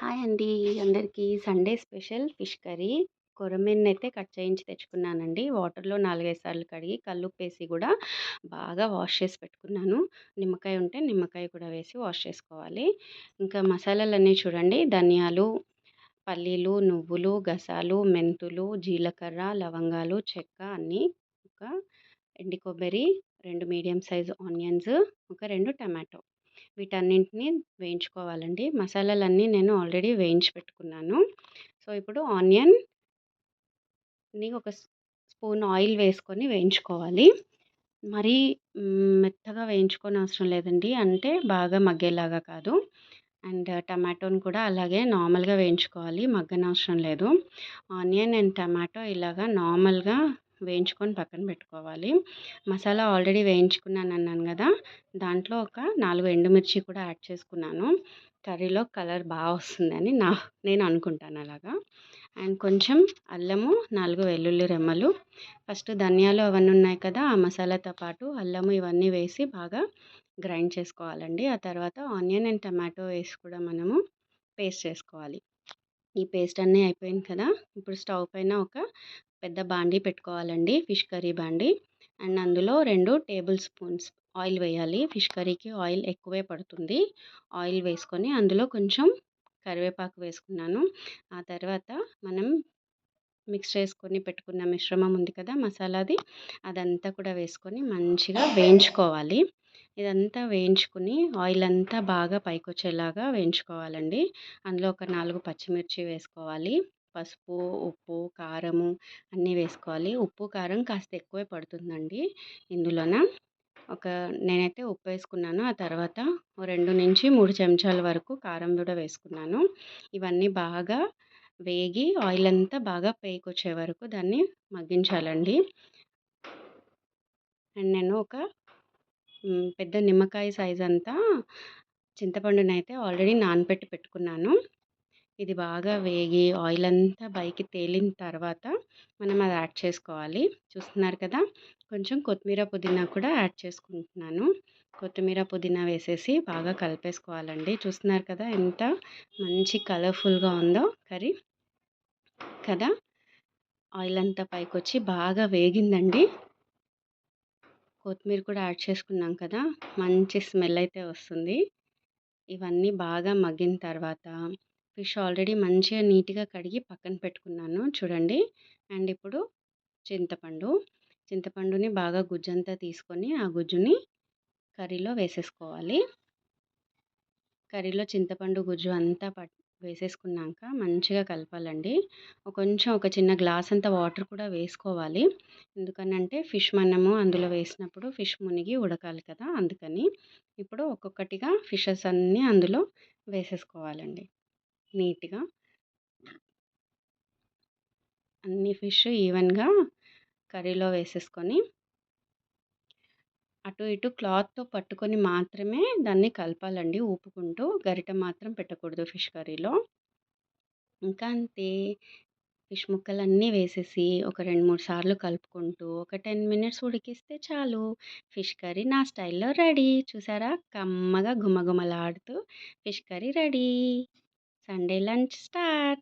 Hi అండి. అందరికీ Sunday special fish curry. కొరమీనైతే కట్ చేయించి తెచ్చుకున్నానండి. వాటర్లో నాలుగైదు సార్లు కడిగి కల్లుప్పేసి కూడా బాగా వాష్ చేసి పెట్టుకున్నాను. నిమ్మకాయ ఉంటే నిమ్మకాయ కూడా వేసి వాష్ చేసుకోవాలి. ఇంకా మసాలాలన్నీ చూడండి. ధనియాలు పల్లీలు నువ్వులు గసాలు మెంతులు జీలకర్ర లవంగాలు చెక్క అన్నీ ఒక ఎండి కొబ్బరి రెండు మీడియం సైజు ఆనియన్స్ ఒక రెండు టమాటో. వీటన్నింటిని వేయించుకోవాలండి. మసాలాలన్నీ నేను ఆల్రెడీ వేయించి పెట్టుకున్నాను. సో ఇప్పుడు ఆనియన్ని ఒక స్పూన్ ఆయిల్ వేసుకొని వేయించుకోవాలి. మరీ మెత్తగా వేయించుకొని అవసరం లేదండి. అంటే బాగా మగ్గేలాగా కాదు. అండ్ టమాటోని కూడా అలాగే నార్మల్గా వేయించుకోవాలి. మగ్గనవసరం లేదు. ఆనియన్ అండ్ టమాటో ఇలాగా నార్మల్గా వేయించుకొని పక్కన పెట్టుకోవాలి. మసాలా ఆల్రెడీ వేయించుకున్నాను అన్నాను కదా దాంట్లో ఒక నాలుగు ఎండుమిర్చి కూడా యాడ్ చేసుకున్నాను. కర్రీలో కలర్ బాగా వస్తుందని నా నేను అనుకుంటాను అలాగా. అండ్ కొంచెం అల్లము నాలుగు వెల్లుల్లి రెమ్మలు. ఫస్ట్ ధనియాలు అవన్నీ ఉన్నాయి కదా ఆ మసాలాతో పాటు అల్లము ఇవన్నీ వేసి బాగా గ్రైండ్ చేసుకోవాలండి. ఆ తర్వాత ఆనియన్ అండ్ టమాటో వేసి కూడా మనము పేస్ట్ చేసుకోవాలి. ఈ పేస్ట్ అన్నీ అయిపోయింది కదా ఇప్పుడు స్టవ్ పైన ఒక పెద్ద బాండీ పెట్టుకోవాలండి ఫిష్ కర్రీ బాండీ. అండ్ అందులో రెండు టేబుల్ స్పూన్స్ ఆయిల్ వేయాలి. ఫిష్ కర్రీకి ఆయిల్ ఎక్కువే పడుతుంది. ఆయిల్ వేసుకొని అందులో కొంచెం కరివేపాకు వేసుకున్నాను. ఆ తర్వాత మనం మిక్స్ చేసుకొని పెట్టుకున్న మిశ్రమం ఉంది కదా మసాలాది అదంతా కూడా వేసుకొని మంచిగా వేయించుకోవాలి. ఇదంతా వేయించుకుని ఆయిల్ అంతా బాగా పైకి వచ్చేలాగా వేయించుకోవాలండి. అందులో ఒక నాలుగు పచ్చిమిర్చి వేసుకోవాలి. పసుపు ఉప్పు కారము అన్నీ వేసుకోవాలి. ఉప్పు కారం కాస్త ఎక్కువే పడుతుందండి ఇందులోన. ఒక నేనైతే ఉప్పు వేసుకున్నాను. ఆ తర్వాత రెండు నుంచి మూడు చెంచాల వరకు కారం కూడా వేసుకున్నాను. ఇవన్నీ బాగా వేగి ఆయిల్ అంతా బాగా పేకొచ్చే వరకు దాన్ని మగ్గించాలండి. అండ్ నేను ఒక పెద్ద నిమ్మకాయ సైజ్ అంతా చింతపండునైతే ఆల్రెడీ నానబెట్టి పెట్టుకున్నాను. ఇది బాగా వేగి ఆయిల్ అంతా పైకి తేలిన తర్వాత మనం అది యాడ్ చేసుకోవాలి. చూస్తున్నారు కదా? కొంచెం కొత్తిమీర పుదీనా కూడా యాడ్ చేసుకుంటున్నాను. కొత్తిమీర పుదీనా వేసేసి బాగా కలిపేసుకోవాలండి. చూస్తున్నారు కదా ఎంత మంచి కలర్ఫుల్గా ఉందో కర్రీ కదా? ఆయిల్ అంతా పైకి వచ్చి బాగా వేగిందండి. కొత్తిమీర కూడా యాడ్ చేసుకున్నాం కదా? మంచి స్మెల్ అయితే వస్తుంది. ఇవన్నీ బాగా మగ్గిన తర్వాత ఫిష్ ఆల్రెడీ మంచిగా నీట్గా కడిగి పక్కన పెట్టుకున్నాను చూడండి. అండ్ ఇప్పుడు చింతపండు. చింతపండుని బాగా గుజ్జంతా తీసుకొని ఆ గుజ్జుని కర్రీలో వేసేసుకోవాలి. కర్రీలో చింతపండు గుజ్జు అంతా పట్ వేసేసుకున్నాక మంచిగా కలపాలండి. కొంచెం ఒక చిన్న గ్లాస్ అంత వాటర్ కూడా వేసుకోవాలి. ఎందుకనంటే ఫిష్ మనము అందులో వేసినప్పుడు ఫిష్ మునిగి ఉడకాలి కదా అందుకని. ఇప్పుడు ఒక్కొక్కటిగా ఫిషెస్ అన్నీ అందులో వేసేసుకోవాలండి. నీట్గా. అన్ని ఫిష్ ఈవెన్గా కర్రీలో వేసేసుకొని అటు ఇటు క్లాత్తో పట్టుకొని మాత్రమే దాన్ని కలపాలండి. ఊపుకుంటూ గరిట మాత్రం పెట్టకూడదు ఫిష్ కర్రీలో. ఇంకా అంతే. ఫిష్ ముక్కలన్నీ వేసేసి ఒక రెండు మూడు సార్లు కలుపుకుంటూ ఒక టెన్ మినిట్స్ ఉడికిస్తే చాలు. ఫిష్ కర్రీ నా స్టైల్లో రెడీ. చూసారా? కమ్మగా గుమగుమలాడుతూ fish curry ready. Sunday lunch start!